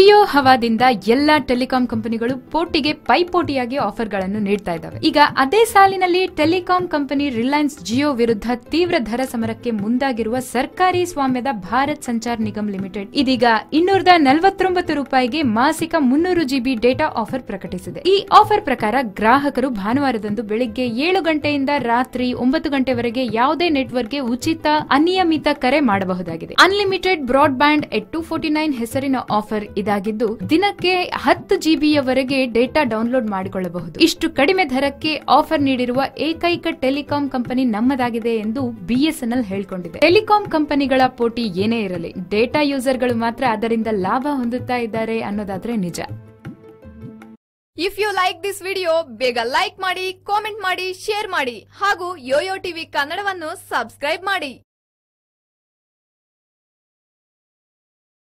ಜಿಯೋ ಹವಾದಿಂದ ಎಲ್ಲಾ ಟೆಲಿಕಾಂ ಕಂಪನಿಗಳು ಪೋಟಿಗೆ ಪೈಪೋಟಿಯಾಗಿ ಆಫರ್ಗಳನ್ನು ನೀಡ್ತಾ ಇದ್ದಾವೆ. ಈಗ ಅದೇ ಸಾಲಿನಲ್ಲಿ ಟೆಲಿಕಾಂ ಕಂಪನಿ ರಿಲಯನ್ಸ್ ಜಿಯೋ ವಿರುದ್ಧ ತೀವ್ರ ದರ ಸಮರಕ್ಕೆ ಮುಂದಾಗಿರುವ ಸರ್ಕಾರಿ ಸ್ವಾಮ್ಯದ ಭಾರತ್ ಸಂಚಾರ್ ನಿಗಮ್ ಲಿಮಿಟೆಡ್ ಇದೀಗ ಇನ್ನೂರದ ನಲವತ್ತೊಂಬತ್ತು ರೂಪಾಯಿಗೆ ಮಾಸಿಕ ಮುನ್ನೂರು ಜಿಬಿ ಡೇಟಾ ಆಫರ್ ಪ್ರಕಟಿಸಿದೆ. ಈ ಆಫರ್ ಪ್ರಕಾರ ಗ್ರಾಹಕರು ಭಾನುವಾರದಂದು ಬೆಳಿಗ್ಗೆ ಏಳು ಗಂಟೆಯಿಂದ ರಾತ್ರಿ ಒಂಬತ್ತು ಗಂಟೆವರೆಗೆ ಯಾವುದೇ ನೆಟ್ವರ್ಕ್ಗೆ ಉಚಿತ, ಅನಿಯಮಿತ ಕರೆ ಮಾಡಬಹುದಾಗಿದೆ. Unlimited broadband eight two forty nine ಹೆಸರಿನ ಆಫರ್ ಇದಾಗಿದ್ದು, ದಿನಕ್ಕೆ ಹತ್ತು ಜಿಬಿಯವರೆಗೆ ಡೇಟಾ ಡೌನ್ಲೋಡ್ ಮಾಡಿಕೊಳ್ಳಬಹುದು. ಇಷ್ಟು ಕಡಿಮೆ ದರಕ್ಕೆ ಆಫರ್ ನೀಡಿರುವ ಏಕೈಕ ಟೆಲಿಕಾಂ ಕಂಪನಿ ನಮ್ಮದಾಗಿದೆ ಎಂದು ಬಿಎಸ್ಎನ್ಎಲ್ ಹೇಳಿಕೊಂಡಿದೆ. ಟೆಲಿಕಾಂ ಕಂಪನಿಗಳ ಪೋಟಿ ಏನೇ ಇರಲಿ, ಡೇಟಾ ಯೂಸರ್ಗಳು ಮಾತ್ರ ಅದರಿಂದ ಲಾಭ ಹೊಂದುತ್ತಾ ಇದ್ದಾರೆ ಅನ್ನೋದಾದ್ರೆ ನಿಜ. If you like this video ಬೇಗ ಲೈಕ್ ಮಾಡಿ ಕಾಮೆಂಟ್ ಮಾಡಿ ಶೇರ್ ಮಾಡಿ, ಹಾಗೂ ಯೋಯೋ ಟಿವಿ ಕನ್ನಡವನ್ನು ಸಬ್ಸ್ಕ್ರೈಬ್ ಮಾಡಿ.